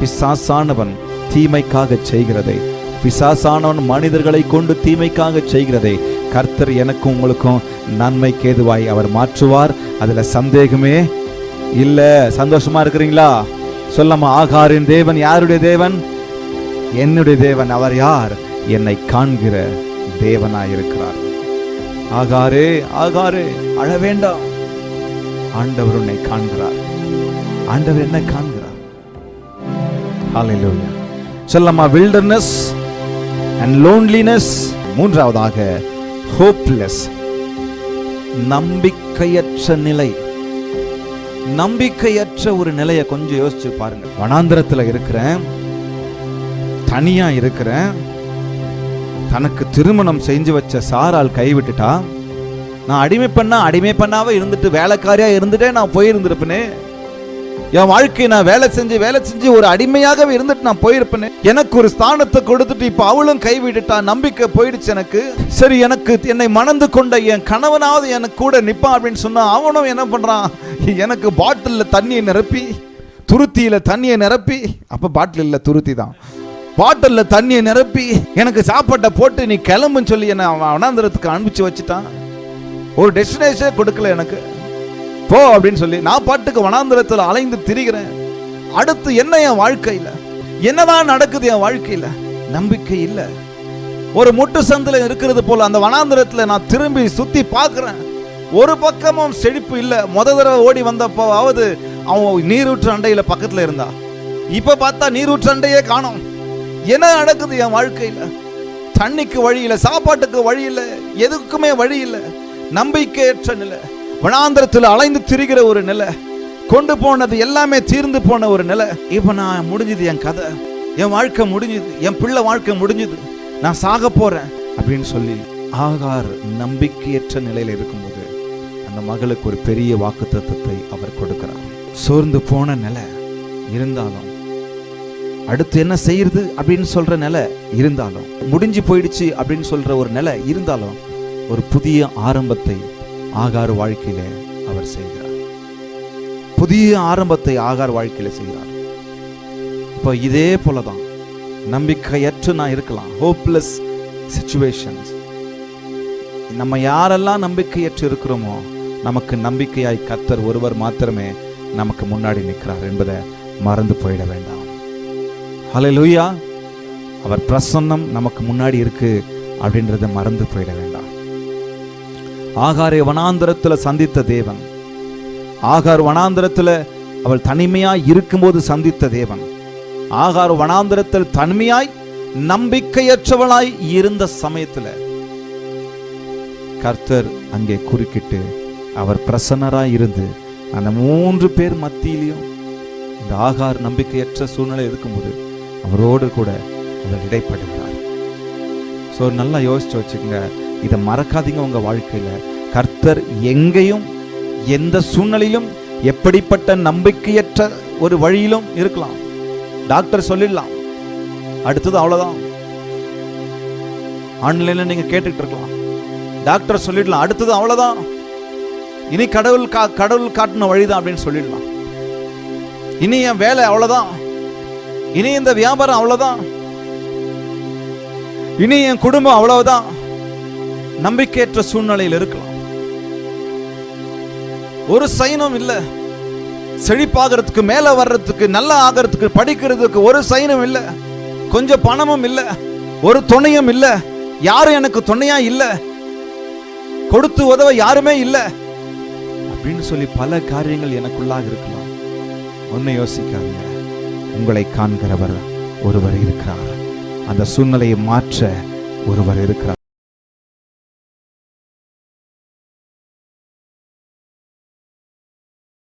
பிசாசானவன் தீமைக்காக செய்கிறதை. பிசாசானவன் மனிதர்களை கொண்டு தீமைக்காக செய்கிறதை. கர்த்தர் எனக்கும் உங்களுக்கும் நன்மைக்கு ஏதுவாய் அவர் மாற்றுவார். அதுல சந்தேகமே இல்ல. சந்தோஷமா இருக்கிறீங்களா? சொல்லமா ஆகாரின் தேவன் யாருடைய தேவன்? என்னுடைய தேவன். அவர் யார்? என்னை காண்கிற தேவனாயிருக்கிறார். ஆகாரே ஆகாரே அழ வேண்டாம். ஆண்டவர் உன்னை காண்கிறார். ஆண்டவர் என்ன காண்கிறார். ஹalleluya சொல்லமா வில்டர்னஸ் அண்ட் லோன்லினஸ் மூன்றாவதாக ஹோப்லெஸ் நம்பிக்கையற்ற நிலை. நம்பிக்கையற்ற ஒரு நிலையை கொஞ்சம் யோசிச்சு பாருங்க. வனாந்திரத்தில் இருக்கிறேன். தனியா இருக்கிறேன். தனக்கு திருமணம் செஞ்சு வச்ச சாரால் கைவிட்டுட்டா நான் அடிமை பண்ணா அடிமை பண்ணாவே இருந்துட்டு வேலைக்காரியா இருந்துட்டே நான் போயிருந்திருப்பேனே. என் வாழ்க்கை நான் வேலை செஞ்சு வேலை செஞ்சு ஒரு அடிமையாகவே இருந்துட்டு நான் போயிருப்பேன். எனக்கு ஒரு ஸ்தானத்தை கொடுத்துட்டு இப்ப அவளும் கைவிட்டுட்டா நம்பிக்கை போயிடுச்சு எனக்கு. சரி எனக்கு என்னை மணந்து கொண்ட என் கணவனாவது எனக்கு கூட நிப்பான் அப்படின்னு சொன்னா அவனும் என்ன பண்றான்? எனக்கு பாட்டில தண்ணியை நிரப்பி துருத்தியில தண்ணியை நிரப்பி அப்ப பாட்டில் துருத்தி தான். பாட்டில்ல தண்ணியை நிரப்பி எனக்கு சாப்பாட்டை போட்டு நீ கிளம்புன்னு சொல்லி என்ன அவன் அனாந்திரத்துக்கு அனுப்பிச்சு வச்சுட்டான். ஒரு டெஸ்டினேஷனே கொடுக்கல எனக்கு. போ அப்படின்னு சொல்லி நான் பாட்டுக்கு வனாந்திரத்தில் அலைந்து திரிகிறேன். அடுத்து என்ன என் வாழ்க்கையில்? என்னதான் நடக்குது என் வாழ்க்கையில்? நம்பிக்கை இல்லை. ஒரு முட்டு சந்தில் இருக்கிறது போல் அந்த வனாந்திரத்தில் நான் திரும்பி சுற்றி பார்க்குறேன். ஒரு பக்கமும் செழிப்பு இல்லை. முத தடவை ஓடி வந்தப்போவாவது அவன் நீரூற்று அண்டையில் பக்கத்தில் இருந்தா. இப்போ பார்த்தா நீரூற்று அண்டையே காணோம். என்ன நடக்குது என் வாழ்க்கையில? தண்ணிக்கு வழி இல்லை சாப்பாட்டுக்கு வழி இல்லை எதுக்குமே வழி இல்லை. நம்பிக்கையற்ற நிலை. வனாந்திரத்தில் அலைந்து திரிகிற ஒரு நிலை கொண்டு போனது எல்லாமே தீர்ந்து போன ஒரு நிலை. இப்போ நான் முடிஞ்சது என் கதை. என் வாழ்க்கை முடிஞ்சது. என் பிள்ளை வாழ்க்கை முடிஞ்சது. நான் சாக போறேன் அப்படின்னு சொல்லி ஆகார் நம்பிக்கையற்ற நிலையில் இருக்கும்போது அந்த மகளுக்கு ஒரு பெரிய வாக்குத்தத்தத்தை அவர் கொடுக்கிறார். சோர்ந்து போன நிலை இருந்தாலும் அடுத்து என்ன செய்யறது அப்படின்னு சொல்ற நிலை இருந்தாலும் முடிஞ்சு போயிடுச்சு அப்படின்னு சொல்ற ஒரு நிலை இருந்தாலும் ஒரு புதிய ஆரம்பத்தை ஆகார் வாழ்க்கையில அவர் செய்கிறார். புதிய ஆரம்பத்தை ஆகார் வாழ்க்கையில செய்கிறார். இப்போ இதே போலதான் நம்பிக்கையற்று நான் இருக்கலாம். ஹோப்லெஸ் சுச்சுவேஷன்ஸ் நம்ம யாரெல்லாம் நம்பிக்கையற்று இருக்கிறோமோ நமக்கு நம்பிக்கையாய் கத்தர் ஒருவர் மாத்திரமே நமக்கு முன்னாடி நிற்கிறார் என்பதை மறந்து போயிட வேண்டாம். ஹalleluya அவர் பிரசன்னம் நமக்கு முன்னாடி இருக்கு அப்படின்றத மறந்து போயிட வேண்டாம். ஆகாரை வனாந்தரத்தில் சந்தித்த தேவன். ஆகார் வனாந்தரத்தில் அவள் தனிமையாய் இருக்கும்போது சந்தித்த தேவன். ஆகார் வனாந்தரத்தில் தனிமையாய் நம்பிக்கையற்றவளாய் இருந்த சமயத்துல கர்த்தர் அங்கே குறுக்கிட்டு அவர் பிரசன்னராய் இருந்து அந்த மூன்று பேர் மத்தியிலையும் இந்த ஆகார் நம்பிக்கையற்ற சூழ்நிலை இருக்கும்போது அவரோடு கூட அவர் இடைப்படுகிறார். ஸோ நல்லா யோசிச்சு வச்சுக்கோங்க. இதை மறக்காதீங்க உங்க வாழ்க்கையில. கர்த்தர் எங்கேயும் எந்த சூழ்நிலையிலும் எப்படிப்பட்ட நம்பிக்கையற்ற ஒரு வழியிலும் இருக்கலாம். டாக்டர் சொல்லிடலாம். அடுத்தது அவ்வளவுதான். ஆன்லைன்ல நீங்க கேட்டுக்கிட்டு இருக்கலாம். டாக்டர் சொல்லிடலாம். அடுத்தது அவ்வளவுதான். இனி கடவுள் கா கடவுள் காட்டின வழிதான் அப்படின்னு சொல்லிடலாம். இனி என் வேலை அவ்வளவுதான். இனி இந்த வியாபாரம் அவ்வளவுதான். இனி என் குடும்பம் அவ்வளவுதான். நம்பிக்கையற்ற சூழ்நிலையில் இருக்கலாம். ஒரு சைனும் இல்லை. செழிப்பாகிறதுக்கு மேலே வர்றதுக்கு நல்லா ஆகிறதுக்கு படிக்கிறதுக்கு ஒரு சைனும் இல்லை. கொஞ்சம் பணமும் இல்லை. ஒரு துணையும் இல்லை. யாரும் எனக்கு துணையா இல்லை. கொடுத்து உதவ யாருமே இல்லை. அப்படின்னு சொல்லி பல காரியங்கள் எனக்குள்ளாக இருக்கலாம். ஒன்னு யோசிக்காதீங்க. உங்களை காண்கிறவர் ஒருவர் இருக்கிறார். அந்த சூழ்நிலையை மாற்ற ஒருவர் இருக்கிறார்.